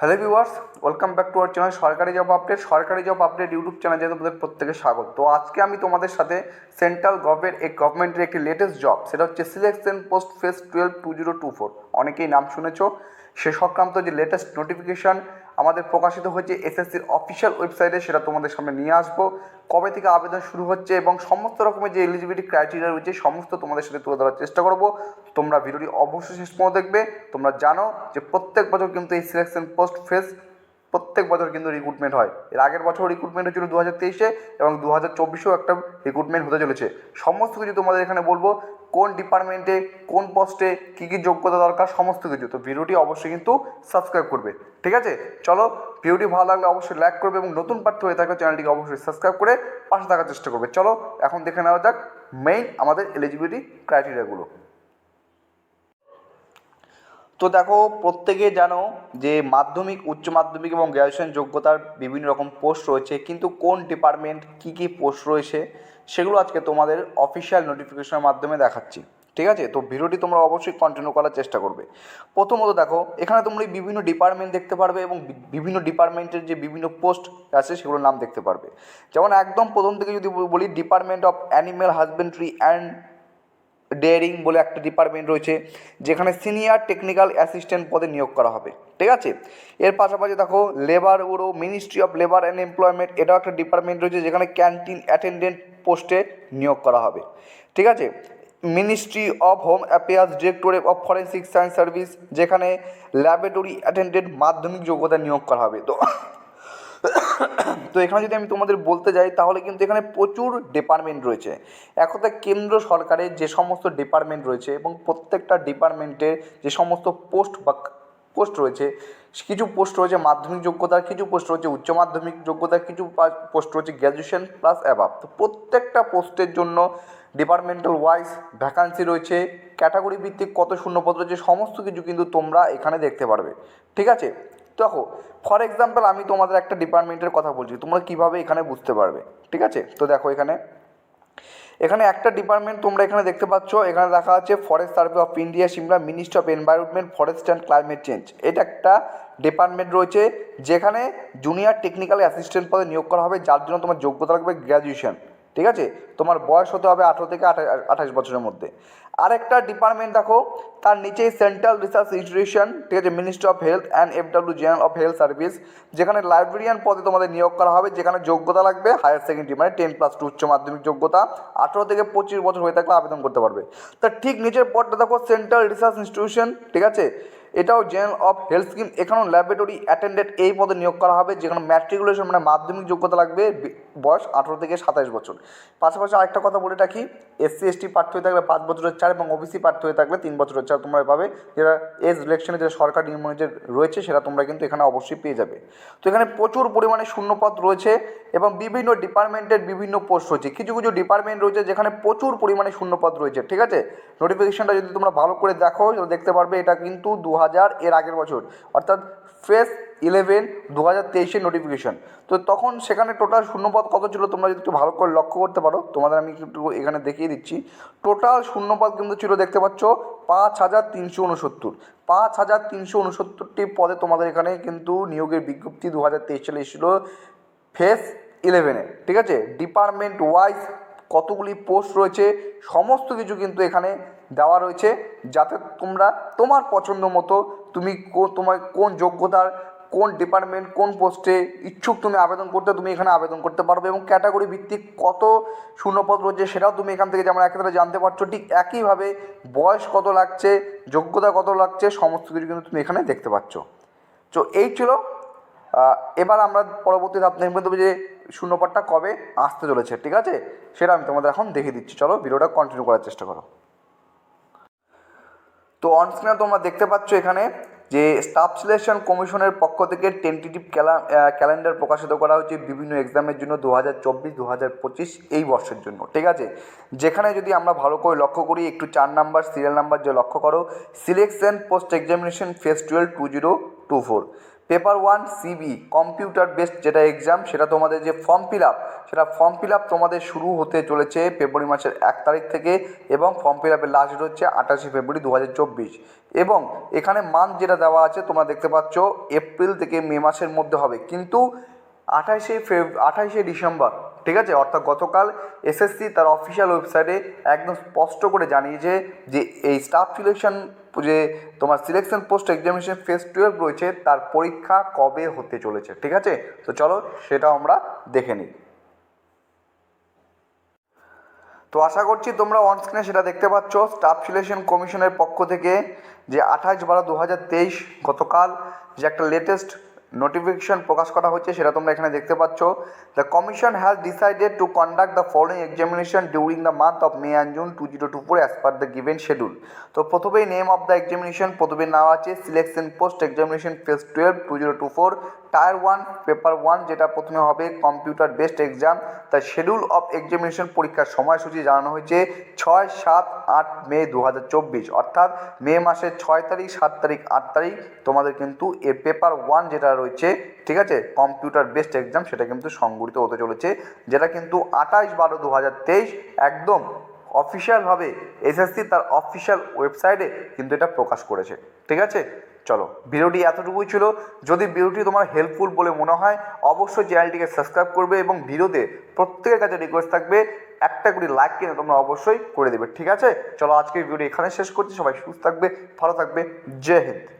Hello viewers welcome back to our channel সরকারি job update সরকারি job update YouTube channel তোমাদের প্রত্যেকে স্বাগত। তো আজকে আমি তোমাদের সাথে সেন্ট্রাল গভর্নমেন্ট এক গভর্নমেন্টের একটি লেটেস্ট জব সেটা হচ্ছে selection post phase twelve two zero two four অনেকেই নাম শুনেছ। সে সংক্রান্ত যে লেটেস্ট নোটিফিকেশান আমাদের প্রকাশিত হয়েছে এসএসসির অফিসিয়াল ওয়েবসাইটে, সেটা তোমাদের সামনে নিয়ে আসব। কবে থেকে আবেদন শুরু হচ্ছে এবং সমস্ত রকমের যে এলিজিবিলিটি ক্রাইটেরিয়া রয়েছে, সমস্ত তোমাদের সাথে তুলে ধরার চেষ্টা করব। তোমরা ভিডিওটি অবশ্যই শেষ পর্যন্ত দেখবে। তোমরা জানো যে প্রত্যেক বছর কিন্তু এই সিলেকশন পোস্ট ফেস প্রত্যেক বছর কিন্তু রিক্রুটমেন্ট হয়। এর আগের বছর রিক্রুটমেন্ট হয়েছিল দু হাজার তেইশে এবং দু হাজার চব্বিশেও একটা রিক্রুটমেন্ট হতে চলেছে। সমস্ত কিছু তোমাদের এখানে বলব, কোন ডিপার্টমেন্টে কোন পোস্টে কী কী যোগ্যতা দরকার, সমস্ত কিছু। তো ভিডিওটি অবশ্যই কিন্তু সাবস্ক্রাইব করবে। ঠিক আছে? চলো, ভিডিওটি ভালো লাগলে অবশ্যই লাইক করবে এবং নতুন পার্ট হয়ে থাকলে চ্যানেলটিকে অবশ্যই সাবস্ক্রাইব করে পাশে থাকার চেষ্টা করবে। চলো, এখন দেখে নেওয়া যাক মেইন আমাদের এলিজিবিলিটি ক্রাইটেরিয়াগুলো তো দেখো, প্রত্যেকে জানো যে মাধ্যমিক, উচ্চ মাধ্যমিক এবং গ্র্যাজুয়েশন যোগ্যতার বিভিন্ন রকম পোস্ট রয়েছে, কিন্তু কোন ডিপার্টমেন্ট কী কী পোস্ট রয়েছে সেগুলো আজকে তোমাদের অফিসিয়াল নোটিফিকেশনের মাধ্যমে দেখাচ্ছি, ঠিক আছে? তো ভিডিওটি তোমরা অবশ্যই কন্টিনিউ করার চেষ্টা করবে। প্রথমত দেখো, এখানে তোমরা বিভিন্ন ডিপার্টমেন্ট দেখতে পারবে এবং বিভিন্ন ডিপার্টমেন্টের যে বিভিন্ন পোস্ট আছে সেগুলোর নাম দেখতে পারবে। যেমন একদম প্রথম থেকে যদি বলি department of animal husbandry and dairying বলে একটা ডিপার্টমেন্ট রয়েছে, যেখানে সিনিয়র টেকনিক্যাল অ্যাসিস্ট্যান্ট পদে নিয়োগ করা হবে, ঠিক আছে? এর পাশাপাশি দেখো labour bureau ministry of labour and employment এটাও একটা ডিপার্টমেন্ট রয়েছে, যেখানে ক্যান্টিন অ্যাটেন্ডেন্ট পোস্টে নিয়োগ করা হবে, ঠিক আছে? Ministry of home affairs directorate of forensic science service যেখানে ল্যাবরেটরি অ্যাটেন্ডেন্ট মাধ্যমিক যোগ্যতা নিয়োগ করা হবে, তো তো এখানে যদি আমি তোমাদের বলতে যাই, তাহলে কিন্তু এখানে প্রচুর ডিপার্টমেন্ট রয়েছে। এক কথায় কেন্দ্র সরকারের যে সমস্ত ডিপার্টমেন্ট রয়েছে এবং প্রত্যেকটা ডিপার্টমেন্টের যে সমস্ত পোস্ট বা পোস্ট রয়েছে, কিছু পোস্ট রয়েছে মাধ্যমিক যোগ্যতার, কিছু পোস্ট রয়েছে উচ্চ মাধ্যমিক যোগ্যতার, কিছু পোস্ট রয়েছে গ্র্যাজুয়েশন প্লাস অ্যাবাভ তো প্রত্যেকটা পোস্টের জন্য ডিপার্টমেন্টাল ওয়াইজ ভ্যাকান্সি রয়েছে ক্যাটাগরি ভিত্তিক কত শূন্যপদ রয়েছে, সমস্ত কিছু কিন্তু তোমরা এখানে দেখতে পারবে। ঠিক আছে? দেখো ফর এক্সাম্পল আমি তোমাদের একটা ডিপার্টমেন্টের কথা বলছি, তোমরা কীভাবে এখানে বুঝতে পারবে, ঠিক আছে? তো দেখো এখানে এখানে একটা ডিপার্টমেন্ট তোমরা এখানে দেখতে পাচ্ছ, এখানে দেখা আছে forest survey of India Shimla ministry of environment forest and climate change এটা একটা ডিপার্টমেন্ট রয়েছে, যেখানে জুনিয়র টেকনিক্যাল অ্যাসিস্ট্যান্ট পদে নিয়োগ করা হবে, যার জন্য তোমার যোগ্যতা লাগবে গ্র্যাজুয়েশন ঠিক আছে? তোমার বয়স হতে হবে আঠেরো থেকে আঠাশ বছরের মধ্যে। আরেকটা ডিপার্টমেন্ট দেখো, তার নিচেই সেন্ট্রাল রিসার্চ ইনস্টিটিউশন ঠিক আছে? Ministry of health and FW general of health service যেখানে লাইব্রেরিয়ান পদে তোমাদের নিয়োগ করা হবে, যেখানে যোগ্যতা লাগবে হায়ার সেকেন্ডারি মানে টেন প্লাস টু উচ্চ মাধ্যমিক যোগ্যতা, আঠেরো থেকে পঁচিশ বছর হয়ে থাকলে আবেদন করতে পারবে। তার ঠিক নিচের পদটা দেখো সেন্ট্রাল রিসার্চ ইনস্টিটিউশন ঠিক আছে? এটাও জেনারেল অফ হেলথ স্কিম এখানেও ল্যাবরেটরি অ্যাটেন্ডেন্ট এই পদে নিয়োগ করা হবে, যেখানে ম্যাট্রিকুলেশন মানে মাধ্যমিক যোগ্যতা লাগবে বয়স আঠেরো থেকে সাতাশ বছর। পাশাপাশি আরেকটা কথা বলে রাখি এসসি এসটি প্রার্থী হয়ে থাকলে পাঁচ বছরের চার এবং ওবিসি প্রার্থী হয়ে থাকলে তিন বছরের চার তোমরা পাবে। যেটা এজ ইলেকশনে যেটা সরকার নিয়মে যে রয়েছে, সেটা তোমরা কিন্তু এখানে অবশ্যই পেয়ে যাবে। তো এখানে প্রচুর পরিমাণে শূন্যপদ রয়েছে এবং বিভিন্ন ডিপার্টমেন্টের বিভিন্ন পোস্ট রয়েছে। কিছু কিছু ডিপার্টমেন্ট রয়েছে যেখানে প্রচুর পরিমাণে শূন্যপদ রয়েছে, ঠিক আছে? নোটিফিকেশনটা যদি তোমরা ভালো করে দেখো দেখতে পারবে এটা কিন্তু দু হাজার এর আগের বছর, অর্থাৎ ফেস ইলেভেন দু হাজার তেইশের নোটিফিকেশন তো তখন সেখানে টোটাল শূন্যপদ কত ছিল তোমরা যদি একটু ভালো করে লক্ষ্য করতে পারো, তোমাদের আমি একটু এখানে দেখিয়ে দিচ্ছি। টোটাল শূন্যপদ কিন্তু ছিল দেখতে পাচ্ছ পাঁচ হাজার তিনশো উনসত্তর। পাঁচ হাজার তিনশো উনসত্তরটি পদে তোমাদের এখানে কিন্তু নিয়োগের বিজ্ঞপ্তি দু হাজার তেইশ সালে এসেছিল ফেস ইলেভেনে ঠিক আছে? ডিপার্টমেন্ট ওয়াইজ কতগুলি পোস্ট রয়েছে, সমস্ত কিছু কিন্তু এখানে দেওয়া রয়েছে যাতে তোমরা তোমার পছন্দ মতো তুমি তোমার কোন যোগ্যতার, কোন ডিপার্টমেন্ট কোন পোস্টে ইচ্ছুক তুমি আবেদন করতে, তুমি এখানে আবেদন করতে পারবে এবং ক্যাটাগরি ভিত্তিক কত শূন্যপদ রয়েছে সেটাও তুমি এখান থেকে যেমন একেবারে জানতে পারছ, ঠিক একইভাবে বয়স কত লাগছে, যোগ্যতা কত লাগছে, সমস্ত কিছু কিন্তু তুমি এখানে দেখতে পাচ্ছ। তো এই ছিল এবার আমরা পরবর্তী ধাপ দেখব তবে যে শূন্যপদটা কবে আসতে চলেছে, ঠিক আছে? সেটা আমি তোমাদের এখন দেখিয়ে দিচ্ছি। চলো, ভিডিওটা কন্টিনিউ করার চেষ্টা করো। তো অনস্ক্রিনে তোমরা দেখতে পাচ্ছ এখানে যে স্টাফ সিলেকশন কমিশনের পক্ষ থেকে টেন্টেটিভ ক্যালেন্ডার প্রকাশিত করা হয়েছে বিভিন্ন এক্সামের জন্য দু হাজার চব্বিশ দু হাজার পঁচিশ এই বর্ষের জন্য, ঠিক আছে? যেখানে যদি আমরা ভালো করে লক্ষ্য করি, একটু চার নাম্বার সিরিয়াল নাম্বার যে লক্ষ্য করো selection post examination phase twelve two zero two four paper one CB, computer based যেটা এক্সাম সেটা তোমাদের যে ফর্ম ফিল আপ সেটা ফর্ম ফিল আপ তোমাদের শুরু হতে চলেছে ফেব্রুয়ারি মাসের এক তারিখ থেকে এবং ফর্ম ফিল আপের লাস্ট হচ্ছে আঠাশে ফেব্রুয়ারি দু হাজার চব্বিশ। এবং এখানে মান্থ যেটা দেওয়া আছে, তোমরা দেখতে পাচ্ছ এপ্রিল থেকে মে মাসের মধ্যে হবে। কিন্তু আঠাশে ফেব, আঠাশে ডিসেম্বর ঠিক আছে? অর্থাৎ গতকাল এসএসসি তার অফিসিয়াল ওয়েবসাইটে একদম স্পষ্ট করে জানিয়েছে যে এই স্টাফ সিলেকশন যে তোমার selection post examination phase twelve রয়েছে, তার পরীক্ষা কবে হতে চলেছে? ঠিক আছে? তো চলো সেটাও আমরা দেখে নিই। তো আশা করছি তোমরা অন স্ক্রিনে সেটা দেখতে পাচ্ছ। স্টাফ সিলেকশন কমিশনের পক্ষ থেকে যে আঠাশ বারো দু হাজার তেইশ গতকাল যে একটা লেটেস্ট নোটিফিকেশন প্রকাশ করা হচ্ছে, সেটা তোমরা এখানে দেখতে পাচ্ছ। The commission has decided to conduct the following examination during the month of May and June two zero two four as per the given schedule তো প্রথমেই নেম অফ দ্য এক্সামিনেশন প্রথমে নাম আছে selection post examination phase twelve two zero two four tier one paper one যেটা প্রথমে হবে computer based exam তার schedule of examination পরীক্ষার সময়সূচি জানানো হয়েছে ছয় সাত আট মে দু হাজার চব্বিশ। অর্থাৎ মে মাসের ছয় তারিখ, সাত তারিখ, আট তারিখ তোমাদের কিন্তু এর পেপার ওয়ান যেটা রয়েছে, ঠিক আছে কম্পিউটার বেসড এক্সাম সেটা কিন্তু সংগঠিত হতে চলেছে, যেটা কিন্তু আঠাশ বারো দু একদম অফিসিয়ালভাবে এসএসসি তার অফিসিয়াল ওয়েবসাইটে কিন্তু এটা প্রকাশ করেছে, ঠিক আছে? চলো, ভিডিওটি এতটুকুই ছিল। যদি ভিডিওটি তোমার হেল্পফুল বলে মনে হয়, অবশ্যই চ্যানেলটিকে সাবস্ক্রাইব করবে এবং ভিডিওতে প্রত্যেকের কাছে রিকোয়েস্ট থাকবে, একটা করে লাইক কিনে তোমরা অবশ্যই করে দেবে, ঠিক আছে? চলো, আজকের ভিডিও এখানে শেষ করছি। সবাই সুস্থ থাকবে, ভালো থাকবে। জয় হিন্দ।